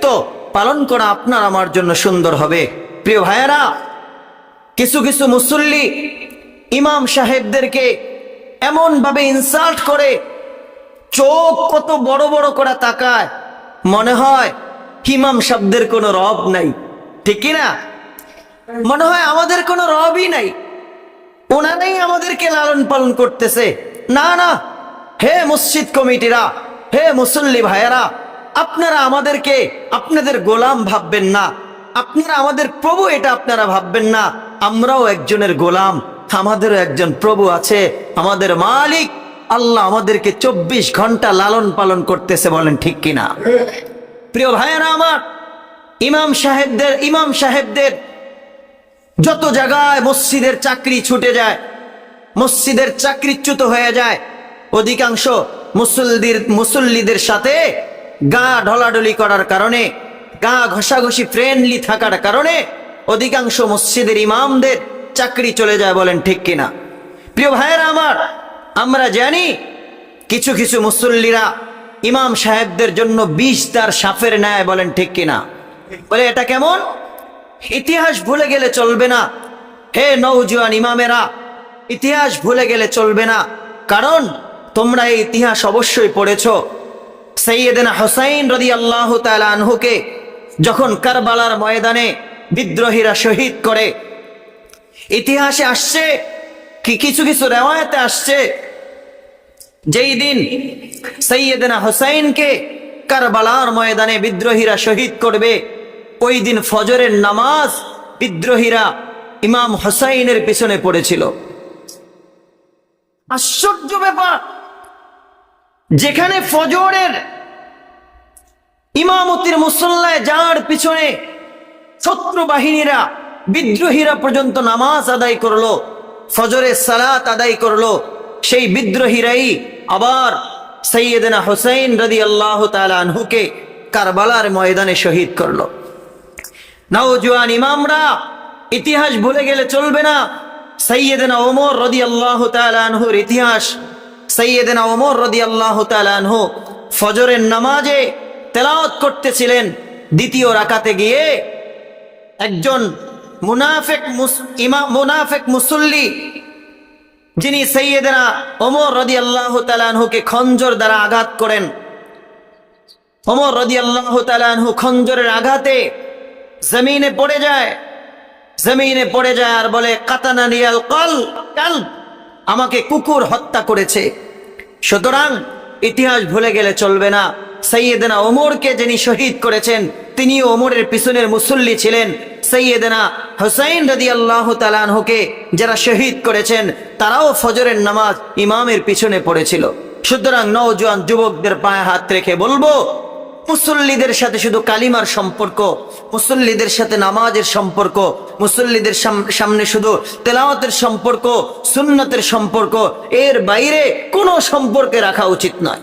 দায়িত্ব পালন করা আপনার আমার জন্য সুন্দর হবে। প্রিয় ভাইয়েরা, কিছু কিছু মুসল্লি ইমাম সাহেবদেরকে এমনভাবে ইনসাল্ট করে, চোখ কত বড় বড় করে তাকায়। মনে হয় ইমাম শব্দের কোনো রব নাই। ঠিক না? মনে হয় আমাদের কোনো রবই নাই। ওনারাই আমাদেরকে লালন পালন করতেছে। না না। হে মসজিদ কমিটিরা, হে মুসল্লি ভাইয়েরা আপনারা আমাদেরকে আপনাদের গোলাম ভাববেন না। আপনারা আমাদের প্রভু এটা আপনারা ভাববেন না। আমরাও একজনের গোলাম, আমাদেরও একজন প্রভু আছে, আমাদের মালিক। আল্লাহ আমাদেরকে চব্বিশ ঘণ্টা লালন পালন করতেছে বলেন ঠিক কিনা? প্রিয় ভাইয়েরা আমার, ইমাম সাহেবদের ইমাম সাহেবদের যত জায়গায় মসজিদের চাকরি ছুটে যায়, মসজিদের চাকরিচ্যুত হয়ে যায়, অধিকাংশ মুসল্লিদের মুসল্লিদের সাথে গা ঢলাঢলি করার কারণে, গা ঘষাঘষি ফ্রেন্ডলি থাকার কারণে অধিকাংশ মসজিদের ইমামদের চাকরি চলে যায় বলেন ঠিক কিনা। প্রিয় ভাইয়েরা আমার, আমরা জানি কিছু কিছু মুসল্লিরা ইমাম সাহেবদের জন্য বিষ তার সাফের ন্যায় বলেন ঠিক কিনা। বলে, এটা কেমন? ইতিহাস ভুলে গেলে চলবে না। হে নৌজওয়ান ইমামেরা, ইতিহাস ভুলে গেলে চলবে না। কারণ তোমরা এই ইতিহাস অবশ্যই পড়েছ। সৈয়দেনা হোসাইন রদি আল্লাহ আনহুকে যখন কারবালার ময়দানে বিদ্রোহীরা শহীদ করে, ইতিহাসে আসছে কি কিছু কিছু রেওয়ায়তে আসছে, যেই দিন সৈয়দনা হোসাইনকে কারবালার ময়দানে বিদ্রোহীরা শহীদ করবে, ওই দিন ফজরের নামাজ বিদ্রোহীরা ইমাম হোসাইনের পিছনে পড়েছিল। আশ্চর্য ব্যাপার! যেখানে ফজরের ইমামতির মুসল্লায় যার পিছনে শত্রু বাহিনীরা, বিদ্রোহীরা পর্যন্ত নামাজ আদায় করল, ফজরের সালাত আদায় করল, সেই বিদ্রোহীরাই আবার সৈয়দনা হোসাইন রদি আল্লাহ আনহুকে কারবালার ময়দানে শহীদ করল। নওজোয়ান ইমামরা ইতিহাস ভুলে গেলে চলবে না। সৈয়দনা ওমর রদি আল্লাহ আনহুর ইতিহাস সৈয়দনা ওমর রদি আল্লাহ আনহু ফজরের নামাজে তেলাওয়াত করতেছিলেন। দ্বিতীয় রাকাতে গিয়ে একজন মুনাফেক ইমা মুনাফেক মুসল্লি যিনি সৈয়দনা ওমর রদি আল্লাহ তালানহুকে খঞ্জর দ্বারা আঘাত করেন। ওমর রদি আল্লাহ তালানহু খঞ্জরের আঘাতে জমিনে পড়ে যায়। জমিনে পড়ে যায় আর বলে কাতানা নিয়াল কল কাল আমাকে কুকুর হত্যা করেছে। সুতরাং ইতিহাস ভুলে গেলে চলবে না। সৈয়দনা ওমরকে যিনি শহীদ করেছেন, তিনিও ওমরের পিছনের মুসল্লি ছিলেন। সৈয়দনা হুসাইন রদি আল্লাহ তালানহুকে যারা শহীদ করেছেন, তারাও ফজরের নামাজ ইমামের পিছনে পড়েছিল। সুতরাং নওজোয়ান যুবকদের পায়ে হাত রেখে বলব মুসল্লিদের সাথে শুধু কালিমার সম্পর্ক, মুসল্লিদের সাথে নামাজের সম্পর্ক, মুসল্লিদের সাম- সামনে শুধু তেলাওয়াতের সম্পর্ক, সুন্নতের সম্পর্ক, এর বাইরে কোনো সম্পর্কে রাখা উচিত নয়।